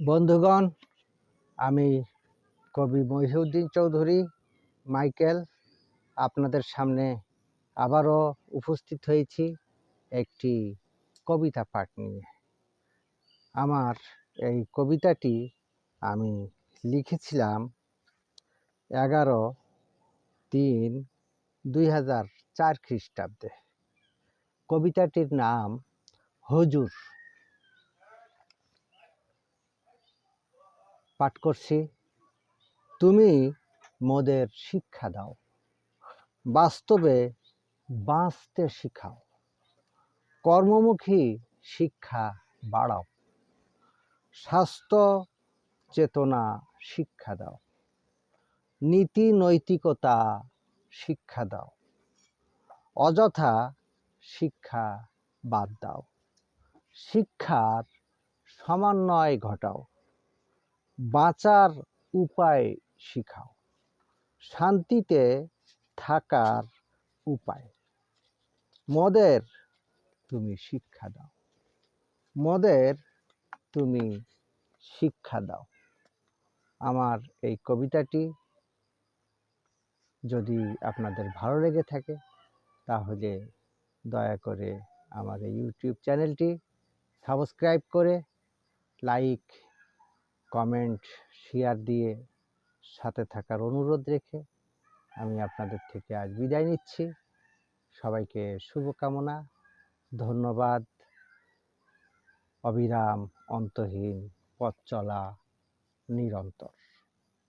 বন্ধুগণ, আমি কবি মহিউদ্দিন চৌধুরী, মাইকেল, আপনাদের সামনে আবারও উপস্থিত হয়েছি একটি কবিতা পাঠ নিয়ে। আমার এই কবিতাটি আমি লিখেছিলাম এগারো তিন দুই হাজার চার খ্রিস্টাব্দে। কবিতাটির নাম, হজুর পাঠ করছি। তুমি মোদের শিক্ষা দাও। বাস্তবে বাঁচতে শিখাও। কর্মমুখী শিক্ষা বাড়াও। স্বাস্থ্য চেতনা শিক্ষা দাও। নীতি নৈতিকতা শিক্ষা দাও। অযথা শিক্ষা বাদ দাও। শিক্ষার সমন্বয় ঘটাও। বাঁচার উপায় শিখাও। শান্তিতে থাকার উপায়। মদের তুমি শিক্ষা দাও। মদের তুমি শিক্ষা দাও। আমার এই কবিতাটি যদি আপনাদের ভালো লেগে থাকে, তাহলে দয়া করে আমার এই ইউটিউব চ্যানেলটি সাবস্ক্রাইব করে লাইক কমেন্ট শেয়ার দিয়ে সাথে থাকার অনুরোধ রেখে আমি আপনাদের থেকে আজ বিদায় নিচ্ছি। সবাইকে শুভকামনা, ধন্যবাদ। অবিরাম অন্তহীন পথ চলা নিরন্তর।